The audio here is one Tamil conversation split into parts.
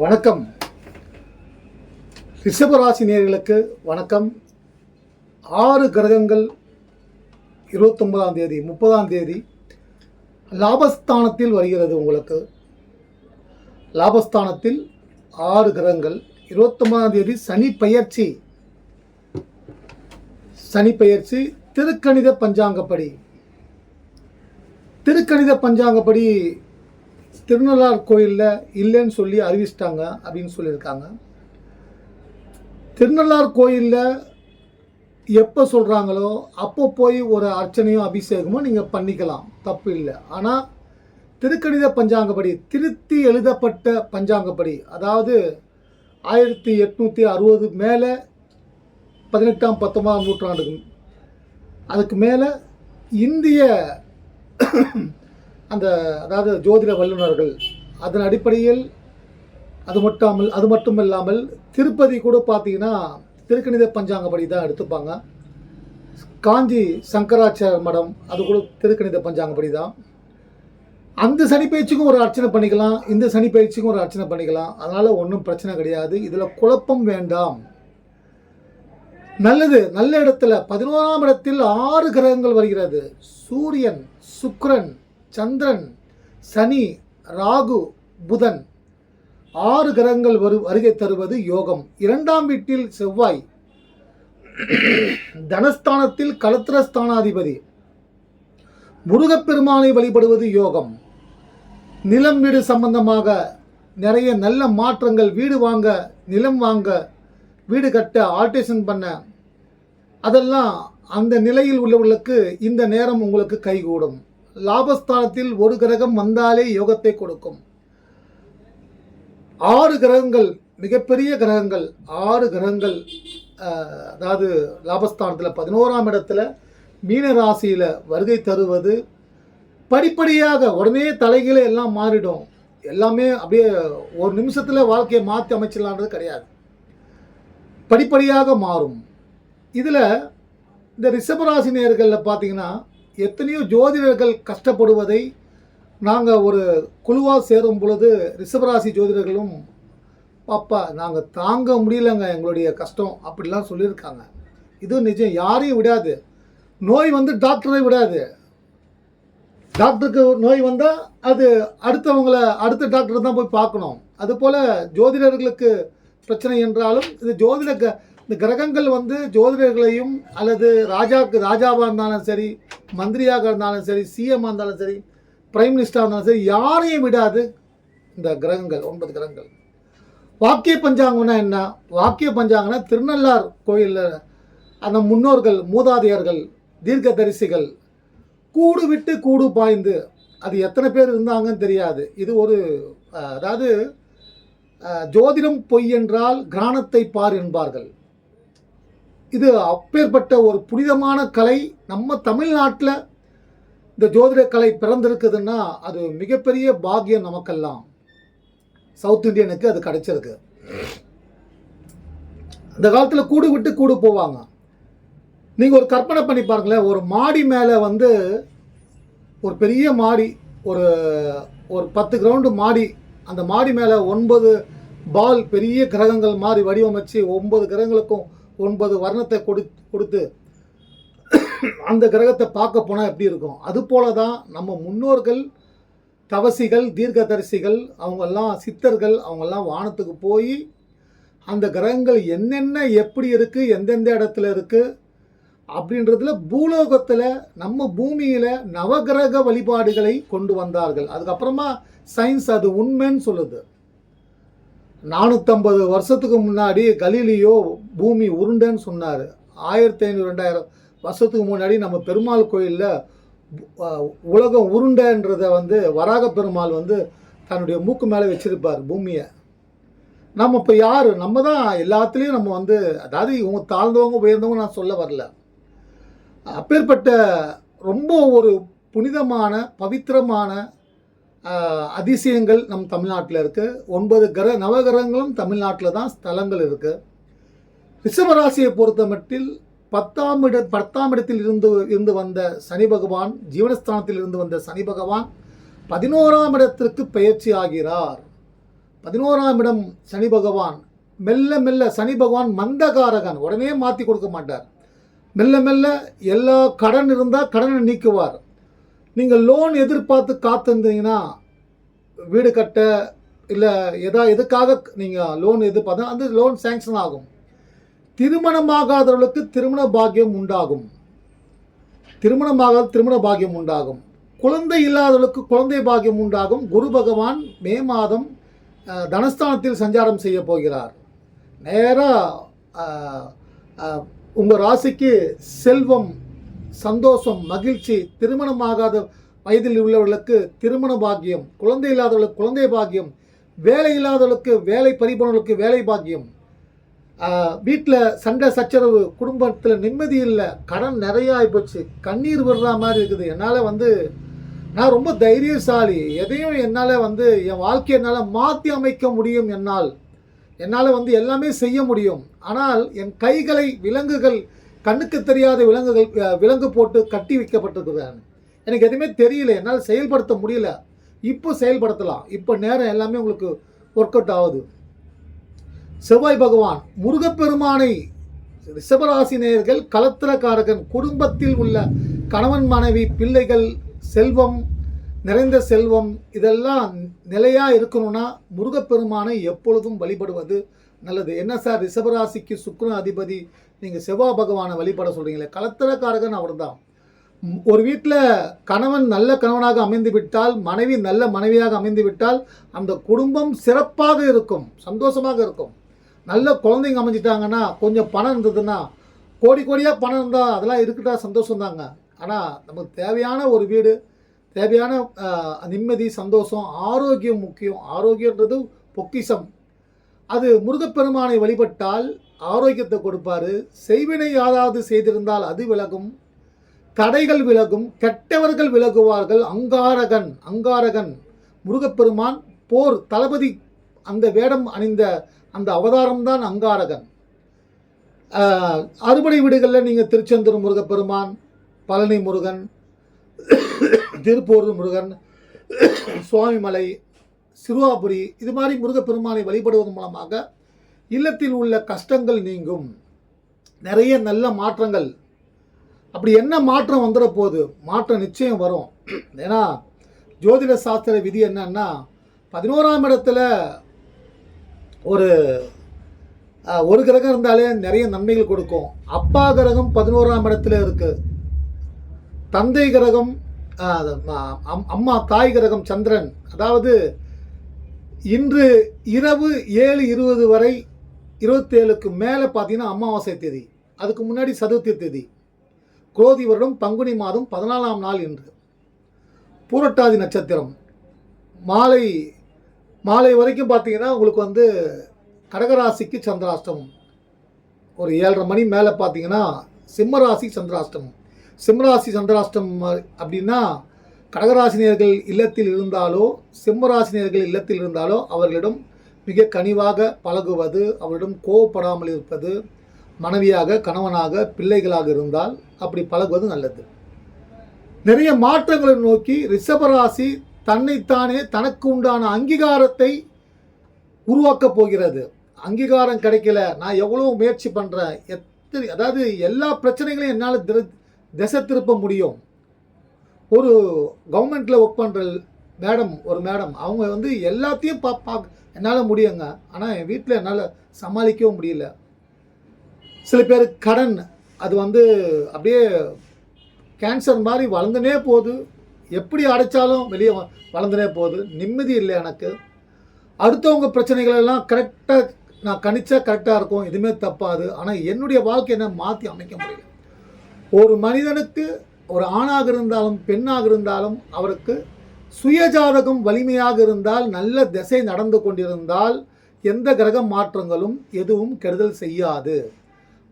வணக்கம். ரிஷபராசி நேர்களுக்கு வணக்கம். ஆறு கிரகங்கள் இருபத்தொன்பதாம் தேதி முப்பதாம் தேதி லாபஸ்தானத்தில் வருகிறது உங்களுக்கு. லாபஸ்தானத்தில் ஆறு கிரகங்கள். இருபத்தொன்பதாம் தேதி சனி பயிற்சி சனி பயிற்சி திருக்கணித பஞ்சாங்கப்படி. திருக்கணித பஞ்சாங்கப்படி திருநள்ளார் கோயிலில் இல்லைன்னு சொல்லி அறிவிச்சிட்டாங்க அப்படின்னு சொல்லியிருக்காங்க. திருநள்ளார் கோயிலில் எப்போ சொல்கிறாங்களோ அப்போ போய் ஒரு அர்ச்சனையும் அபிஷேகமும் நீங்கள் பண்ணிக்கலாம். தப்பு இல்லை. ஆனால் திருக்கணித பஞ்சாங்கப்படி திருத்தி எழுதப்பட்ட பஞ்சாங்கப்படி அதாவது ஆயிரத்தி எட்நூற்றி அறுபது மேலே பதினெட்டாம் பத்தொன்பதாம் நூற்றாண்டுக்கு அதுக்கு மேலே இந்திய அந்த அதாவது ஜோதிட வல்லுநர்கள் அதன் அடிப்படையில் அது மட்டாமல் அது மட்டும் இல்லாமல் திருப்பதி கூட பார்த்தீங்கன்னா திருக்கணித பஞ்சாங்கப்படி தான் எடுத்துப்பாங்க. காஞ்சி சங்கராச்சார மடம் அது கூட திருக்கணித பஞ்சாங்கப்படி தான். அந்த சனி பயிற்சிக்கும் ஒரு அர்ச்சனை பண்ணிக்கலாம் இந்த சனி பயிற்சிக்கும் ஒரு அர்ச்சனை பண்ணிக்கலாம். அதனால் ஒன்றும் பிரச்சனை கிடையாது. இதில் குழப்பம் வேண்டாம். நல்லது நல்ல இடத்துல பதினோராம் இடத்தில் ஆறு கிரகங்கள் வருகிறது. சூரியன் சுக்ரன் சந்திரன் சனி ராகு புதன். ஆறு கிரகங்கள் வரு வருகை தருவது யோகம். இரண்டாம் வீட்டில் செவ்வாய். தனஸ்தானத்தில் கலத்திரஸ்தானாதிபதி முருகப்பெருமானை வழிபடுவது யோகம். நிலம் வீடு சம்பந்தமாக நிறைய நல்ல மாற்றங்கள் வீடு வாங்க நிலம் வாங்க வீடு கட்ட ஆல்டேஷன் பண்ண அதெல்லாம் அந்த நிலையில் உள்ளவர்களுக்கு இந்த நேரம் உங்களுக்கு கைகூடும். லாபஸ்தானத்தில் ஒரு கிரகம் வந்தாலே யோகத்தை கொடுக்கும். ஆறு கிரகங்கள் மிகப்பெரிய கிரகங்கள் ஆறு கிரகங்கள் அதாவது லாபஸ்தானத்தில் பதினோராம் இடத்துல மீன ராசியில் வருகை தருவது படிப்படியாக உடனே தலைகீழ எல்லாம் மாறிடும். எல்லாமே அப்படியே ஒரு நிமிஷத்தில் வாழ்க்கையை மாற்றி அமைச்சிடலான்றது கிடையாது. படிப்படியாக மாறும். இதில் இந்த ரிஷபராசி நேர்களில் பார்த்தீங்கன்னா எத்தனையோ ஜோதிடர்கள் கஷ்டப்படுவதை நாங்கள் ஒரு குழுவாக சேரும் பொழுது ரிஷபராசி ஜோதிடர்களும் பாப்பா நாங்கள் தாங்க முடியலங்க எங்களுடைய கஷ்டம் அப்படிலாம் சொல்லியிருக்காங்க. இது நிஜம் யாரையும் விடாது. நோய் வந்து டாக்டரை விடாது. டாக்டருக்கு நோய் வந்தால் அது அடுத்தவங்கள அடுத்த டாக்டர் தான் போய் பார்க்கணும். அதுபோல் ஜோதிடர்களுக்கு பிரச்சனை என்றாலும் இது ஜோதிட இந்த கிரகங்கள் வந்து ஜோதிடர்களையும் அல்லது ராஜாவுக்கு ராஜாவாக இருந்தாலும் சரி மந்திரியாக இருந்தாலும் சரி சிஎம்மாக இருந்தாலும் சரி பிரைம் மினிஸ்டராக இருந்தாலும் சரி யாரையும் விடாது இந்த கிரகங்கள் ஒன்பது கிரகங்கள். வாக்கிய பஞ்சாங்கம்னா என்ன? வாக்கிய பஞ்சாங்கம்னா திருநள்ளார் கோயிலில் அந்த முன்னோர்கள் மூதாதையர்கள் தீர்க்கதரிசிகள் கூடு விட்டு கூடு பாய்ந்து அது எத்தனை பேர் இருந்தாங்கன்னு தெரியாது. இது ஒரு அதாவது ஜோதிடம் பொய் என்றால் கிராணத்தை பார் என்பார்கள். இது அப்பேற்பட்ட ஒரு புனிதமான கலை. நம்ம தமிழ்நாட்டில் இந்த ஜோதிட கலை பிறந்திருக்குதுன்னா அது மிகப்பெரிய பாக்கியம் நமக்கெல்லாம். சவுத் இந்தியனுக்கு அது கிடைச்சிருக்கு. அந்த காலத்தில் கூடு விட்டு கூடு போவாங்க. நீங்கள் ஒரு கற்பனை பண்ணி பாருங்களேன் ஒரு மாடி மேலே வந்து ஒரு பெரிய மாடி ஒரு ஒரு பத்து கிரவுண்டு மாடி அந்த மாடி மேலே ஒன்பது பால் பெரிய கிரகங்கள் மாதிரி வடிவமைச்சு ஒன்பது கிரகங்களுக்கும் ஒன்பது வர்ணத்தை கொடு கொடுத்து அந்த கிரகத்தை பார்க்க போனால் எப்படி இருக்கும்? அதுபோல தான் நம்ம முன்னோர்கள் தவசிகள் தீர்க்கதரிசிகள் அவங்கெல்லாம் சித்தர்கள் அவங்கெல்லாம் வானத்துக்கு போய் அந்த கிரகங்கள் என்னென்ன எப்படி இருக்குது எந்தெந்த இடத்துல இருக்குது அப்படின்றதுல பூலோகத்தில் நம்ம பூமியில் நவகிரக வழிபாடுகளை கொண்டு வந்தார்கள். அதுக்கப்புறமா சயின்ஸ் அது உண்மைன்னு சொல்லுது. நானூற்றம்பது வருஷத்துக்கு முன்னாடி கலீலியோ பூமி உருண்டைன்னு சொன்னார். ஆயிரத்தி ஐநூறு ரெண்டாயிரம் வருஷத்துக்கு முன்னாடி நம்ம பெருமாள் கோயிலில் உலகம் உருண்டைன்றதை வந்து வராக பெருமாள் வந்து தன்னுடைய மூக்கு மேலே வச்சுருப்பார் பூமியை. நம்ம இப்போ யார்? நம்ம தான் எல்லாத்துலேயும் நம்ம வந்து அதாவது இவங்க தாழ்ந்தவங்க உயர்ந்தவங்க நான் சொல்ல வரல. அப்பேற்பட்ட ரொம்ப ஒரு புனிதமான பவித்திரமான அதிசயங்கள் நம் தமிழ்நாட்டில் இருக்குது ஒன்பது கிர நவகிரகங்களும் தமிழ்நாட்டில் தான் ஸ்தலங்கள் இருக்குது ரிஷபராசியை பொறுத்த மட்டில் பத்தாம் இட பத்தாம் இடத்தில் இருந்து இருந்து வந்த சனி பகவான் ஜீவனஸ்தானத்தில் இருந்து வந்த சனி பகவான் பதினோராம் இடத்திற்கு பயிற்சி ஆகிறார். பதினோராம் இடம் சனி பகவான். மெல்ல மெல்ல சனி பகவான் மந்தகாரகன். உடனே மாற்றி கொடுக்க மாட்டார். மெல்ல மெல்ல எல்லா கடன் இருந்தால் கடனை நீக்குவார். நீங்கள் லோன் எதிர்பார்த்து காத்திருந்தீங்கன்னா வீடு கட்ட இல்லை எதா எதுக்காக நீங்கள் லோன் எதிர்பார்த்தா அந்த லோன் சேங்ஷன் ஆகும். திருமணமாகாதவர்களுக்கு திருமண பாக்கியம் உண்டாகும். திருமணமாகாத திருமண பாக்கியம் உண்டாகும். குழந்தை இல்லாதவர்களுக்கு குழந்தை பாக்கியம் உண்டாகும். குரு பகவான் மே மாதம் தனஸ்தானத்தில் சஞ்சாரம் செய்ய போகிறார். நேராக உங்கள் ராசிக்கு செல்வம் சந்தோஷம் மகிழ்ச்சி திருமணமாகாத வயதில் உள்ளவர்களுக்கு திருமண பாக்கியம் குழந்தை இல்லாதவர்களுக்கு குழந்தை பாக்கியம் வேலை இல்லாதவர்களுக்கு வேலை பறிபவர்களுக்கு வேலை பாக்கியம். வீட்டில் சண்டை சச்சரவு குடும்பத்தில் நிம்மதி இல்லை கடன் நிறையா ஆகிப்போச்சு கண்ணீர் விடுற மாதிரி இருக்குது. என்னால் வந்து நான் ரொம்ப தைரியசாலி. எதையும் என்னால் வந்து என் வாழ்க்கையை என்னால் மாற்றி அமைக்க முடியும் என்னால். என்னால் வந்து எல்லாமே செய்ய முடியும். ஆனால் என் கைகளை விலங்குகள் கண்ணுக்கு தெரியாத விலங்குகள் விலங்கு போட்டு கட்டி வைக்கப்பட்டிருக்குது எனக்கு எதுவுமே தெரியல. என்னால் செயல்படுத்த முடியல. இப்போ செயல்படுத்தலாம். இப்போ நேரம் எல்லாமே உங்களுக்கு ஒர்க் அவுட் ஆகுது. செவ்வாய் பகவான் முருகப்பெருமானை ரிஷபராசி நேயர்கள் கலத்திரக்காரகன் குடும்பத்தில் உள்ள கணவன் மனைவி பிள்ளைகள் செல்வம் நிறைந்த செல்வம் இதெல்லாம் நிலையாக இருக்கணும்னா முருகப்பெருமானை எப்பொழுதும் வழிபடுவது நல்லது. என்ன சார்? ரிஷபராசிக்கு சுக்ரன் அதிபதி. நீங்கள் செவ்வாய் பகவானை வழிபட சொல்கிறீங்களே கலத்திரக்காரகன் அவர்தான். தான் ஒரு வீட்டில் கணவன் நல்ல கணவனாக அமைந்து விட்டால் மனைவி நல்ல மனைவியாக அமைந்து விட்டால் அந்த குடும்பம் சிறப்பாக இருக்கும். சந்தோஷமாக இருக்கும். நல்ல குழந்தைங்க அமைஞ்சிட்டாங்கன்னா கொஞ்சம் பணம் இருந்ததுன்னா கோடி கோடியாக பணம் இருந்தால் அதெல்லாம் இருக்கட்டா சந்தோஷம் தாங்க. ஆனால் நமக்கு தேவையான ஒரு வீடு தேவையான நிம்மதி சந்தோஷம் ஆரோக்கியம் முக்கியம். ஆரோக்கியன்றது பொக்கிஷம். அது முருகப்பெருமானை வழிபட்டால் ஆரோக்கியத்தை கொடுப்பாரு. செய்வினை யாராவது செய்திருந்தால் அது விலகும். தடைகள் விலகும். கெட்டவர்கள் விலகுவார்கள். அங்காரகன் அங்காரகன். முருகப்பெருமான் போர் தளபதி அந்த வேடம் அணிந்த அந்த அவதாரம் தான் அங்காரகன் அறுபடை வீடுகளில் நீங்கள் திருச்செந்தூர் முருகப்பெருமான் பழனி முருகன் திருப்பூர் முருகன் சுவாமிமலை சிறுவாபுரி இது மாதிரி முருகப்பெருமானை வழிபடுவதன் மூலமாக இல்லத்தில் உள்ள கஷ்டங்கள் நீங்கும். நிறைய நல்ல மாற்றங்கள். அப்படி என்ன மாற்றம் வந்துட போகுது மாற்றம் நிச்சயம் வரும். ஏன்னா ஜோதிட சாஸ்திர விதி என்னன்னா பதினோராம் இடத்துல ஒரு ஒரு கிரகம் இருந்தாலே நிறைய நன்மைகள் கொடுக்கும். அப்பா கிரகம் பதினோராம் இடத்துல இருக்குது தந்தை கிரகம் அம்- அம்மா தாய் கிரகம் சந்திரன். அதாவது இன்று இரவு ஏழு இருபது வரை இருபத்தேழுக்கு மேலே பார்த்தீங்கன்னா அமாவாசை தேதி. அதுக்கு முன்னாடி சதுர்த்தி தேதி. குரோதி வருடம் பங்குனி மாதம் பதினாலாம் நாள் இன்று. பூரட்டாதி நட்சத்திரம். மாலை மாலை வரைக்கும் பார்த்தீங்கன்னா உங்களுக்கு வந்து கடகராசிக்கு சந்திராஷ்டமம். ஒரு ஏழரை மணி மேலே பார்த்தீங்கன்னா சிம்மராசி சந்திராஷ்டமம். சிம்மராசி சந்திராஷ்டமம் அப்படின்னா கடகராசினியர்கள் இல்லத்தில் இருந்தாலோ சிம்மராசினியர்கள் இல்லத்தில் இருந்தாலோ அவர்களிடம் மிக கனிவாக பழகுவது அவரிடம் கோவப்படாமல் இருப்பது மனைவியாக கணவனாக பிள்ளைகளாக இருந்தால் அப்படி பழகுவது நல்லது. நிறைய மாற்றங்களை நோக்கி ரிஷபராசி தன்னைத்தானே தனக்கு உண்டான அங்கீகாரத்தை உருவாக்கப் போகிறது. அங்கீகாரம் கிடைக்கல நான் எவ்வளோ முயற்சி பண்ணுறேன் எத்தனை அதாவது எல்லா பிரச்சனைகளையும் என்னால் திரு திசை திருப்ப முடியும். ஒரு கவர்மெண்ட்டில் ஒர்க் பண்ணுற மேடம் ஒரு மேடம் அவங்க வந்து எல்லாத்தையும் பா பா என்னால் முடியுங்க. ஆனால் என் வீட்டில் என்னால் சமாளிக்கவும் முடியல. சில பேர் கடன் அது வந்து அப்படியே கேன்சர் மாதிரி வளர்ந்துனே போகுது. எப்படி அடைச்சாலும் வெளியே வ- வளர்ந்துனே போகுது. நிம்மதி இல்லை எனக்கு. அடுத்தவங்க பிரச்சனைகள் எல்லாம் கரெக்டாக நான் கணிச்சா கரெக்டாக இருக்கும். எதுவுமே தப்பாது. ஆனால் என்னுடைய வாழ்க்கை என்ன மாற்றி அமைக்க முடியும் ஒரு மனிதனுக்கு ஒரு ஆணாக இருந்தாலும் பெண்ணாக இருந்தாலும் அவருக்கு சுயஜாதகம் வலிமையாக இருந்தால் நல்ல திசை நடந்து கொண்டிருந்தால் எந்த கிரக மாற்றங்களும் எதுவும் கெடுதல் செய்யாது.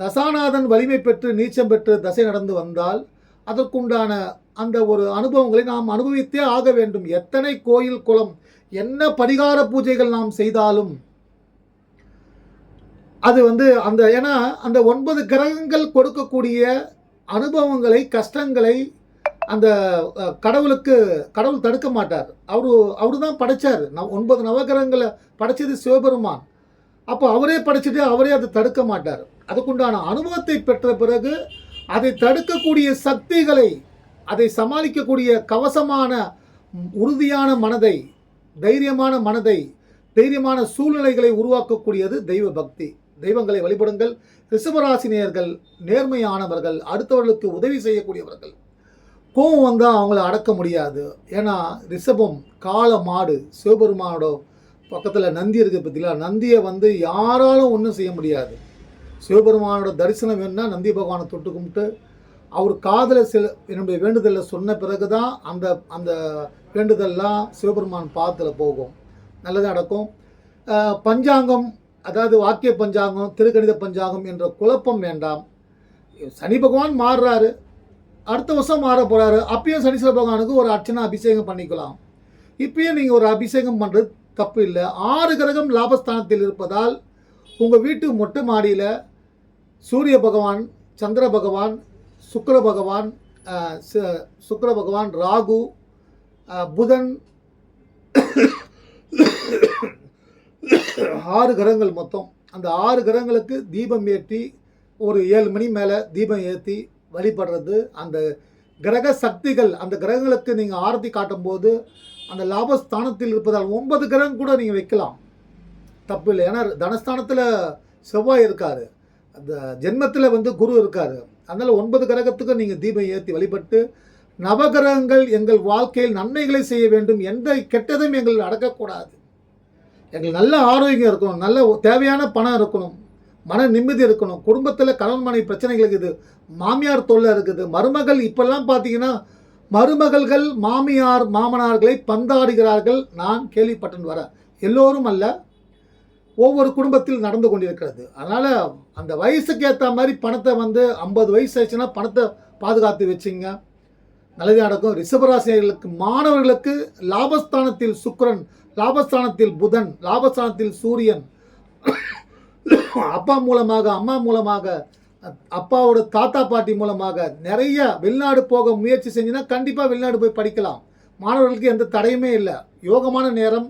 தசாநாதன் வலிமை பெற்று நீச்சம் பெற்று தசை நடந்து வந்தால் அதற்குண்டான அந்த ஒரு அனுபவங்களை நாம் அனுபவித்தே ஆக வேண்டும். எத்தனை கோயில் குளம் என்ன பரிகார பூஜைகள் நாம் செய்தாலும் அது வந்து அந்த ஏன்னா அந்த ஒன்பது கிரகங்கள் கொடுக்கக்கூடிய அனுபவங்களை கஷ்டங்களை அந்த கடவுளுக்கு கடவுள் தடுக்க மாட்டார். அவரு அவரு தான் படைச்சார். நவ ஒன்பது நவகிரகங்களை படைச்சது சிவபெருமான். அப்போ அவரே படைச்சிட்டு அவரே அதை தடுக்க மாட்டார். அதுக்குண்டான அனுபவத்தை பெற்ற பிறகு அதை தடுக்கக்கூடிய சக்திகளை அதை சமாளிக்கக்கூடிய கவசமான உறுதியான மனதை தைரியமான மனதை தைரியமான சூழ்நிலைகளை உருவாக்கக்கூடியது தெய்வ பக்தி. தெய்வங்களை வழிபடுங்கள். ரிஷபராசினியர்கள் நேர்மையானவர்கள் அடுத்தவர்களுக்கு உதவி செய்யக்கூடியவர்கள். கோபம் வந்தால் அவங்கள அடக்க முடியாது. ஏன்னா ரிஷபம் கால மாடு சிவபெருமானோட பக்கத்தில் நந்தி இருக்குது பார்த்தீங்களா நந்தியை வந்து யாராலும் ஒன்றும் செய்ய முடியாது. சிவபெருமானோட தரிசனம் வேணும்னா நந்தி பகவானை தொட்டு கும்பிட்டு அவர் காதில் சில என்னுடைய வேண்டுதலை சொன்ன பிறகு தான் அந்த அந்த வேண்டுதல்லாம் சிவபெருமான் பாதத்தில் போகும். நல்லதாக நடக்கும். பஞ்சாங்கம் அதாவது வாக்கிய பஞ்சாங்கம் திருக்கணித பஞ்சாங்கம் என்ற குழப்பம் வேண்டாம். சனி பகவான் மாறுறாரு. அடுத்த வருஷம் மாற போகிறாரு அப்பயும் சனீஸ்வர பகவானுக்கு ஒரு அர்ச்சனை அபிஷேகம் பண்ணிக்கலாம். இப்பயும் நீங்கள் ஒரு அபிஷேகம் பண்ணுறது தப்பு இல்லை. ஆறு கிரகம் லாபஸ்தானத்தில் இருப்பதால் உங்கள் வீட்டு மொட்டை மாடியில் சூரிய பகவான் சந்திர பகவான் சுக்கர பகவான் சுக்கர பகவான் ராகு புதன் ஆறு கிரகங்கள் மொத்தம். அந்த ஆறு கிரகங்களுக்கு தீபம் ஏற்றி ஒரு ஏழு மணி மேலே தீபம் ஏற்றி வழிபடுறது. அந்த கிரக சக்திகள் அந்த கிரகங்களுக்கு நீங்கள் ஆரத்தி காட்டும்போது அந்த லாபஸ்தானத்தில் இருப்பதால் ஒன்பது கிரகம் கூட நீங்கள் வைக்கலாம். தப்பு இல்லை. ஏன்னா தனஸ்தானத்தில் செவ்வாய் இருக்கார். அந்த ஜென்மத்தில் வந்து குரு இருக்கார். அதனால் ஒன்பது கிரகத்துக்கு நீங்கள் தீபம் ஏற்றி வழிபட்டு நவகிரகங்கள் எங்கள் வாழ்க்கையில் நன்மைகளை செய்ய வேண்டும். எந்த கெட்டதும் எங்கள் நடக்கக்கூடாது எங்களுக்கு நல்ல ஆரோக்கியம் இருக்கணும் நல்ல தேவையான பணம் இருக்கணும் மன நிம்மதி இருக்கணும். குடும்பத்தில் கணவன் மனைவி பிரச்சனைகள் இருக்குது மாமியார் தொல்லை இருக்குது. மருமகள் இப்பெல்லாம் பார்த்தீங்கன்னா மருமகள்கள் மாமியார் மாமனார்களை பந்தாடுகிறார்கள். நான் கேள்விப்பட்டேன் வர. எல்லோரும் அல்ல ஒவ்வொரு குடும்பத்தில் நடந்து கொண்டிருக்கிறது. அதனால் அந்த வயசுக்கு ஏற்ற மாதிரி பணத்தை வந்து ஐம்பது வயசு ஆச்சுன்னா பணத்தை பாதுகாத்து வச்சுங்க. நல்லது நடக்கும் ரிஷபராசிரியர்களுக்கு மாணவர்களுக்கு லாபஸ்தானத்தில் சுக்கரன் லாபஸ்தானத்தில் புதன் லாபஸ்தானத்தில் சூரியன். அப்பா மூலமாக அம்மா மூலமாக அப்பாவோட தாத்தா பாட்டி மூலமாக நிறைய வெளிநாடு போக முயற்சி செஞ்சுன்னா கண்டிப்பாக வெளிநாடு போய் படிக்கலாம். மாணவர்களுக்கு எந்த தடையுமே இல்லை. யோகமான நேரம்.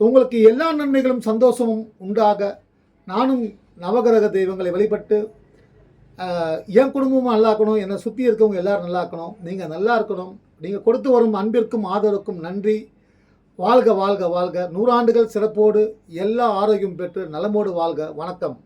உங்களுக்கு எல்லா நன்மைகளும் சந்தோஷமும் உண்டாக. நானும் நவகிரக தெய்வங்களை வழிபட்டு என் குடும்பமும் நல்லா இருக்கணும் என்னை சுற்றி இருக்கவங்க எல்லோரும் நல்லா இருக்கணும் நீங்கள் நல்லா இருக்கணும். நீங்கள் கொடுத்து வரும் அன்பிற்கும் ஆதரவுக்கும் நன்றி. வாழ்க வாழ்க வாழ்க. நூறாண்டுகள் சிறப்போடு எல்லா ஆரோக்கியம் பெற்று நலமோடு வாழ்க. வணக்கம்.